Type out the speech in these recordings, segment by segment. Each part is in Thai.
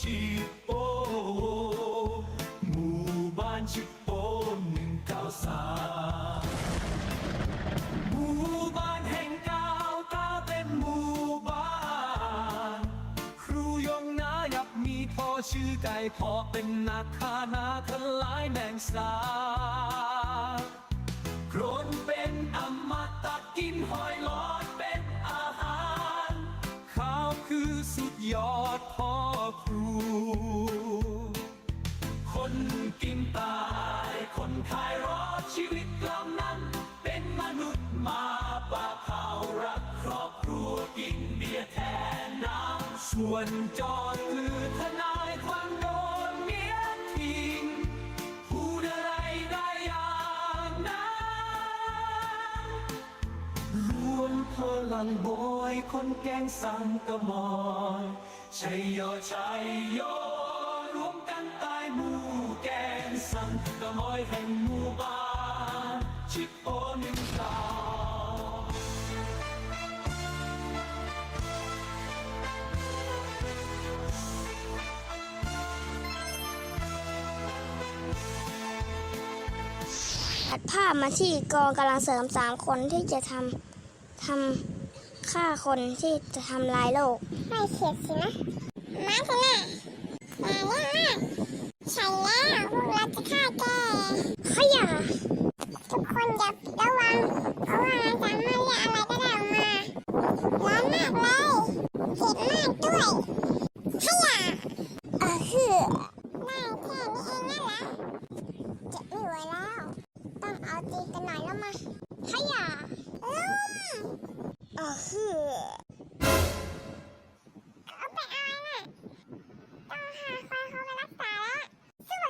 ชิโปหมู่บ้านชิโปหนึ่งเก้าสามหมู่บ้านแห่งก้าวก้าเป็นหมู่บ้าน ครูยงนายับมีพ่อชื่อไก่พ่อเป็นนักฆ่านาทลายแมงสาโครนเป็นอมตะกินหอย คือสุดยอดพ่อครู คนกินตาย คนขายรอดชีวิตกลำนั้น เป็นมนุษย์มาปาเผารักครอบครัวกินเบียร์แทนน้ำส่วนจอดคือธนา ลังโบอยคนแกงสังกะมอยชัยโยชัยโยรวมกันตายหมู่แกงสังกะมอยแห่งหมู่บ้านชิปโอหนึ่งตาตัดภาพมาที่กองกำลังเสริมสามคนที่จะทำ ทำฆ่าคนที่จะทำลายโลก ไม่เข็ดสินะ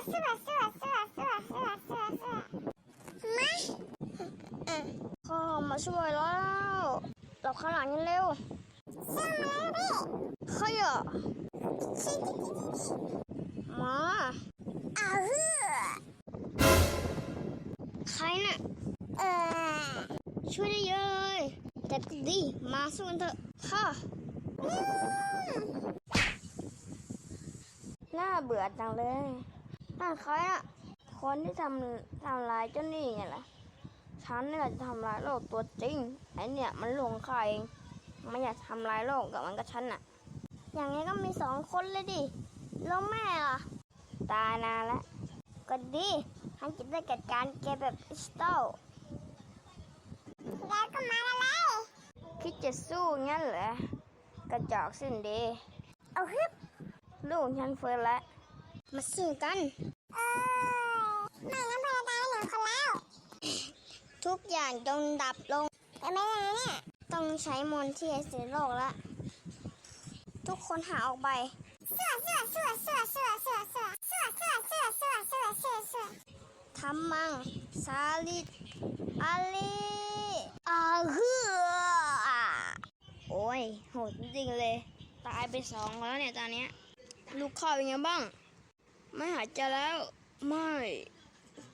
มาพ่อมาช่วยแล้ว เราข้างหลังกันเร็วสั่วมาแล้วพี่ขยะมาเอาเหือใครเนี่ยเออช่วยได้เยอะเลยแต่ดีมาสู้กันเถอะค่ะน่าเบื่อจังเลย น่าใครอะ คนที่ทำทำร้ายเจ้านี่ไงล่ะ ฉันนี่แหละจะทำร้ายโลกตัวจริง ไอเนี่ยมันหลงใครเองมันอยากทำร้ายโลกกับมันกับฉันน่ะ อย่างนี้ก็มีสองคนเลยดิ แล้วแม่อะ ตายนานแล้วก็ดีฉันจะได้จัดการแกแบบอิสโตลแล้วก็มาแล้วเลยคิดจะสู้งั้นเหรอกระจอกสิ้นดี เอาฮึบลูกฉันเฟิร์นแล้ว มาสู้กัน เออไม่งั้นพลตายหนึ่งคนแล้ว ทุกอย่างจงดับลงเป็นไม่ได้เนี่ย ต้องใช้มนต์ที่จะเสียโลกละ ทุกคนหาออกไปเสื้อเสื้อเสื้อเสื้อเสื้อเสื้อเสื้อเสื้อเสื้อเสื้อเสื้อเสื้อเสื้อเสื้อทำมัง สาลิดอาลีอาฮือโอ้ยโหดจริงเลย ตายไปสองแล้วเนี่ยตอนเนี้ยลูกข้าวเป็นไงบ้าง ไม่หายใจแล้ว ไม่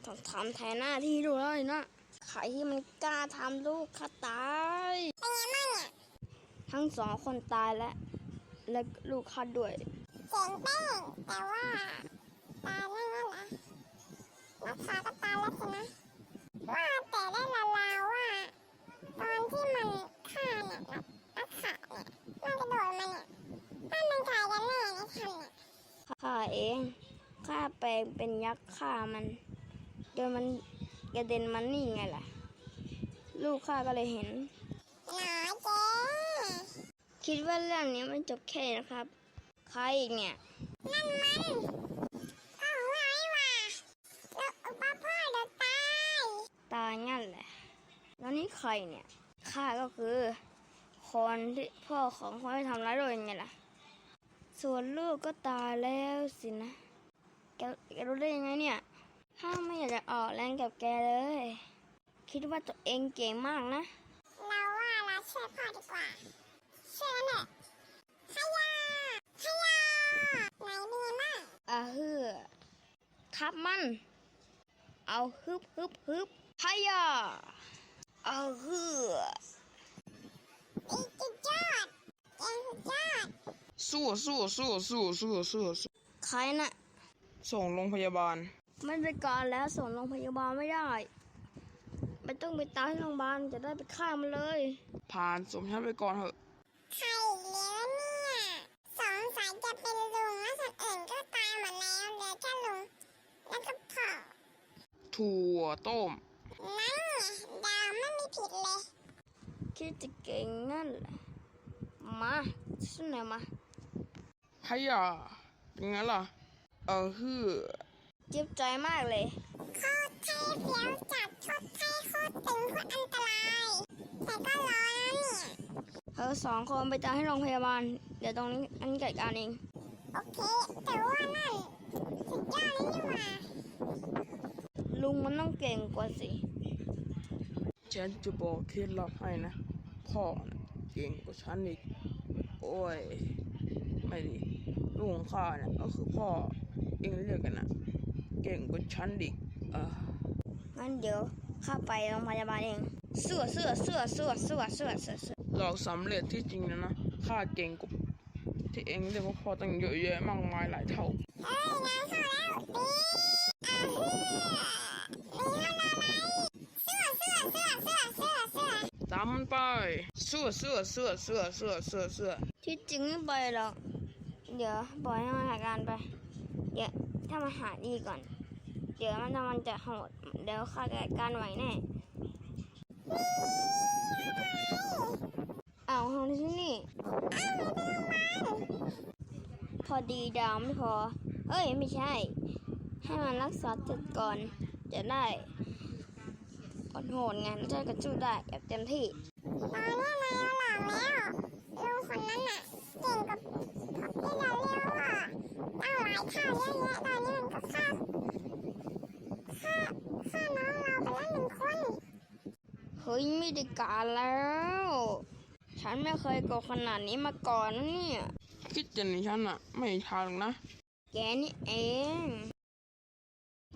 ต้องทำแทนหน้าที่ดูแล้วนะใครที่มันกล้าทำลูกข้าตายเป็นไงบ้างเนี่ยทั้งสองคนตายแล้วและลูกข้าด้วยเสียงเป้งแต่ว่าตายแล้วนั่นนะนักข่าวก็ตายแล้วสินะว่าแต่ได้ละลาวว่า ตอนที่มันฆ่าเนี่ยนักนักข่าวเนี่ยน่าจะโดนมันเนี่ยถ้ามันใครกันแน่ในทันเนี่ยข้าเอง ข้าแปลงเป็นยักษ์ฆ่ามันจนมันกระเด็นมันนี่ไงล่ะ ลูกข้าก็เลยเห็นหน่อยเจ๊คิดว่าเรื่องนี้มันจบแค่นี้นะครับ ใครอีกเนี่ย นั่นมันพ่อของเราไอ้หว่าแล้วอุปพ่อเดี๋ยวตาย ตายงั้นแหละ แล้วนี่ใครเนี่ย ข้าก็คือคนที่พ่อของคนที่ทำร้ายโดยไงล่ะ ส่วนลูกก็ตายแล้วสินะ แกแกรู้ได้ยังไงเนี่ยข้าไม่อยากจะออกแรงกับแกเลย คิดว่าตัวเองเก่งมากนะ เราว่าเราช่วยพ่อดีกว่าช่วยกันเถอะขยะขยะไหนมีมั่งอาฮือทับมัน เอาฮึบฮึบฮึบพายาเอาฮืออีกจุดยอดเก่งสุดยอดสสู้สู้สู้สู้สู้สู้สู้ใครน่ะ ส่งโรงพยาบาล ไม่ได้การแล้วส่งโรงพยาบาลไม่ได้ ไม่ต้องไปตายที่โรงพยาบาลจะได้ไปฆ่ามันเลย ผ่านสมฉันไปก่อนเถอะใครอีกแล้วเนี่ยสงสัยจะเป็นลุงแล้วคนอื่นก็ตายหมดแล้วเหลือแค่ลุงแล้วก็พ่อถั่วต้มนั่นไงดาวไม่มีผิดเลยคิดจะเก่งนั่นแหละมาช่วยหน่อยมาพยาเป็นไงล่ะ เออฮือเจ็บใจมากเลยโคตรเท่เฟี้ยวจัดโคตรเท่โคตรตึงโคตรอันตราย แต่ก็ร้อนนะเนี่ยเธอสองคนไปตายที่โรงพยาบาล เดี๋ยวตรงนี้อันจัดการเอง โอเค แต่ว่านั่นสุดยอดเลยนี่หว่าลุงมันต้องเก่งกว่าสิ ฉันจะบอกเคล็ดลับให้นะ พ่อน่ะเก่งกว่าฉันอีก โอ้ย ไม่ดิลูกของข้าเนี่ยก็คือพ่อเองเรียกกันนะเก่งกว่าฉันดิเอองั้นเดี๋ยวข้าไปโรงพยาบาลเองเสื้อเสื้อเสื้อเสื้อเสื้อเสื้อเสื้อเอาสำเร็จที่จริงนะนะข้าเก่งกว่าที่เองเรียกว่าพ่อตั้งเยอะแยะมากมายหลายเท่าเอ้ยงั้นเข้าแล้วตีอ่าฮือมีมาไหเสือเสือเสือเสือข้อข้อตามมันไปเสื้อเสื้อเสื้อเสื้อเสื้อเสื้อที่จริงไม่ไปหรอก เดี๋ยวปล่อยให้มันหาการไป เดี๋ยวถ้ามันหาดีก่อน เดี๋ยวมันจะมันจะโหดเดี๋ยวข้าจัดการไหวแน่ เอาทำที่นี่ พอดีดาวไม่พอ เอ้ยไม่ใช่ ให้มันรักษาจุดก่อน จะได้อดโหดไงแล้วจะกระจุได้แบบเต็มที่ตอนนี้นาหลอกแล้วลุงคนนั้นน่ะเก่งกว่าที่เราเรียกว่า ตั้งหลายเท่าเยอะแยะตอนนี้มันก็ฆ่าฆ่าฆ่าน้องเราไปแล้วหนึ่งคนเฮ้ยไม่ได้การแล้ว ฉันไม่เคยโกรธขนาดนี้มาก่อนนะเนี่ย คิดจะหนีฉันอะไม่มีทางหรอกนะ แกนี่เอง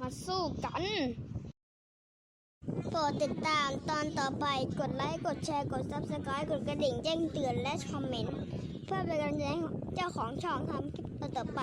มาสู้กันโปรดติดตามตอนต่อไป กดไลค์ กดแชร์ กด subscribe กดกระดิ่งแจ้งเตือนและคอมเมนต์ เพื่อเป็นกำลังใจให้เจ้าของช่องทำคลิปต่อๆไป